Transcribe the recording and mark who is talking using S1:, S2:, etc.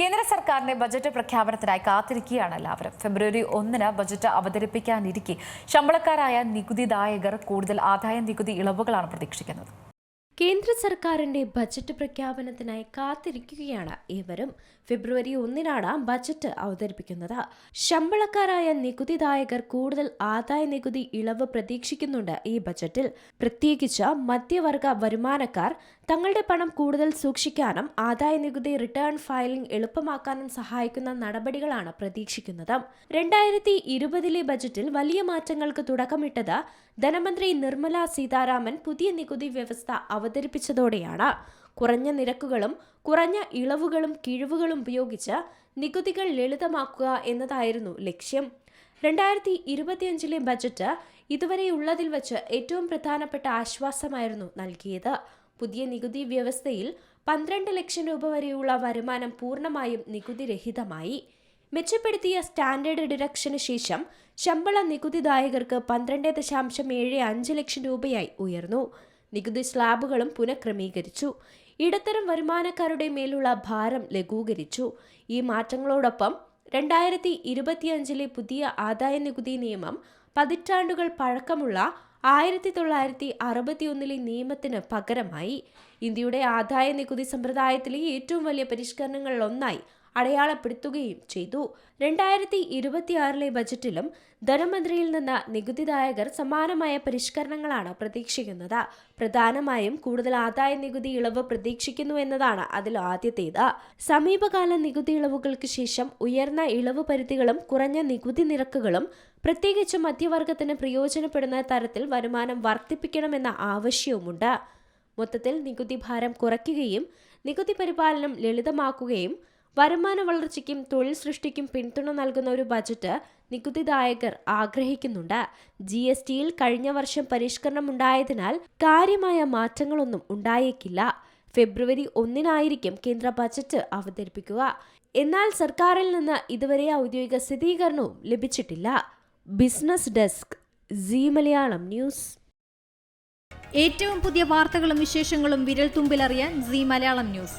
S1: കേന്ദ്ര സർക്കാരിന്റെ ബജറ്റ് പ്രഖ്യാപനത്തിനായി കാത്തിരിക്കുകയാണ് എല്ലാവരും. ഫെബ്രുവരി ഒന്നിന് ബജറ്റ് അവതരിപ്പിക്കാനിരിക്കെ ശമ്പളക്കാരായ നികുതിദായകർ കൂടുതൽ ആദായ നികുതി ഇളവുകളാണ് പ്രതീക്ഷിക്കുന്നത്.
S2: കേന്ദ്ര സർക്കാരിന്റെ ബജറ്റ് പ്രഖ്യാപനത്തിനായി കാത്തിരിക്കുകയാണ് ഇവരും. ഫെബ്രുവരി ഒന്നിനാണ് ബജറ്റ് അവതരിപ്പിക്കുന്നത്. ശമ്പളക്കാരായ നികുതിദായകർ കൂടുതൽ ആദായ നികുതി ഇളവ് പ്രതീക്ഷിക്കുന്നുണ്ട് ഈ ബജറ്റിൽ. പ്രത്യേകിച്ച് മധ്യവർഗ വരുമാനക്കാർ തങ്ങളുടെ പണം കൂടുതൽ സൂക്ഷിക്കാനും ആദായ നികുതി റിട്ടേൺ ഫയലിംഗ് എളുപ്പമാക്കാനും സഹായിക്കുന്ന നടപടികളാണ് പ്രതീക്ഷിക്കുന്നത്. രണ്ടായിരത്തി ഇരുപതിലെ ബജറ്റിൽ വലിയ മാറ്റങ്ങൾക്ക് തുടക്കമിട്ടത് ധനമന്ത്രി നിർമ്മല സീതാരാമൻ പുതിയ നികുതി വ്യവസ്ഥ അവതരിപ്പിച്ചതോടെയാണ്. കുറഞ്ഞ നിരക്കുകളും കുറഞ്ഞ ഇളവുകളും കിഴിവുകളും ഉപയോഗിച്ച് നികുതികൾ ലളിതമാക്കുക എന്നതായിരുന്നു ലക്ഷ്യം. രണ്ടായിരത്തി ഇരുപത്തിയഞ്ചിലെ ബജറ്റ് ഇതുവരെയുള്ളതിൽ വച്ച് ഏറ്റവും പ്രധാനപ്പെട്ട ആശ്വാസമായിരുന്നു നൽകിയത്. പുതിയ നികുതി വ്യവസ്ഥയിൽ പന്ത്രണ്ട് ലക്ഷം രൂപ വരെയുള്ള വരുമാനം പൂർണമായും നികുതിരഹിതമായി മെച്ചപ്പെടുത്തിയ സ്റ്റാൻഡേർഡ് ഡിഡക്ഷന് ശേഷം ശമ്പള നികുതിദായകർക്ക് പന്ത്രണ്ട് ദശാംശം ഏഴ് അഞ്ച് ലക്ഷം രൂപയായി ഉയർന്നു. നികുതി സ്ലാബുകളും പുനഃക്രമീകരിച്ചു. ഇടത്തരം വരുമാനക്കാരുടെ മേലുള്ള ഭാരം ലഘൂകരിച്ചു. ഈ മാറ്റങ്ങളോടൊപ്പം രണ്ടായിരത്തി ഇരുപത്തിയഞ്ചിലെ പുതിയ ആദായ നികുതി നിയമം പതിറ്റാണ്ടുകൾ പഴക്കമുള്ള ആയിരത്തി തൊള്ളായിരത്തി അറുപത്തിയൊന്നിലെ നിയമത്തിന് പകരമായി. ഇന്ത്യയുടെ ആദായ നികുതി സമ്പ്രദായത്തിലെ ഏറ്റവും വലിയ പരിഷ്കരണങ്ങളിൽ ഒന്നായി അടയാളപ്പെടുത്തുകയും ചെയ്തു. രണ്ടായിരത്തി ഇരുപത്തിയാറിലെ ബജറ്റിലും ധനമന്ത്രിയിൽ നിന്ന് നികുതിദായകർ സമാനമായ പരിഷ്കരണങ്ങളാണ് പ്രതീക്ഷിക്കുന്നത്. പ്രധാനമായും കൂടുതൽ ആദായ നികുതി ഇളവ് പ്രതീക്ഷിക്കുന്നു എന്നതാണ് അതിൽ ആദ്യത്തേത്. സമീപകാല നികുതി ഇളവുകൾക്ക് ശേഷം ഉയർന്ന ഇളവ് പരിധികളും കുറഞ്ഞ നികുതി നിരക്കുകളും പ്രത്യേകിച്ച് മധ്യവർഗത്തിന് പ്രയോജനപ്പെടുന്ന തരത്തിൽ വരുമാനം വർദ്ധിപ്പിക്കണമെന്ന ആവശ്യവുമുണ്ട്. മൊത്തത്തിൽ നികുതി ഭാരം കുറയ്ക്കുകയും നികുതി പരിപാലനം ലളിതമാക്കുകയും വരുമാന വളർച്ചയ്ക്കും തൊഴിൽ സൃഷ്ടിക്കും പിന്തുണ നൽകുന്ന ഒരു ബജറ്റ് നികുതിദായകർ ആഗ്രഹിക്കുന്നുണ്ട്. ജി എസ് ടിയിൽ കഴിഞ്ഞ വർഷം പരിഷ്കരണം ഉണ്ടായതിനാൽ കാര്യമായ മാറ്റങ്ങളൊന്നും ഉണ്ടായേക്കില്ല. ഫെബ്രുവരി ഒന്നിനായിരിക്കും കേന്ദ്ര ബജറ്റ് അവതരിപ്പിക്കുക. എന്നാൽ സർക്കാരിൽ നിന്ന് ഇതുവരെ ഔദ്യോഗിക സ്ഥിരീകരണവും ലഭിച്ചിട്ടില്ല. Business desk C Malayalam news.
S3: ഏറ്റവും പുതിയ വാർത്തകളും വിശേഷങ്ങളും വിരൽ തുമ്പിലറിയാൻ സി മലയാളം ന്യൂസ്.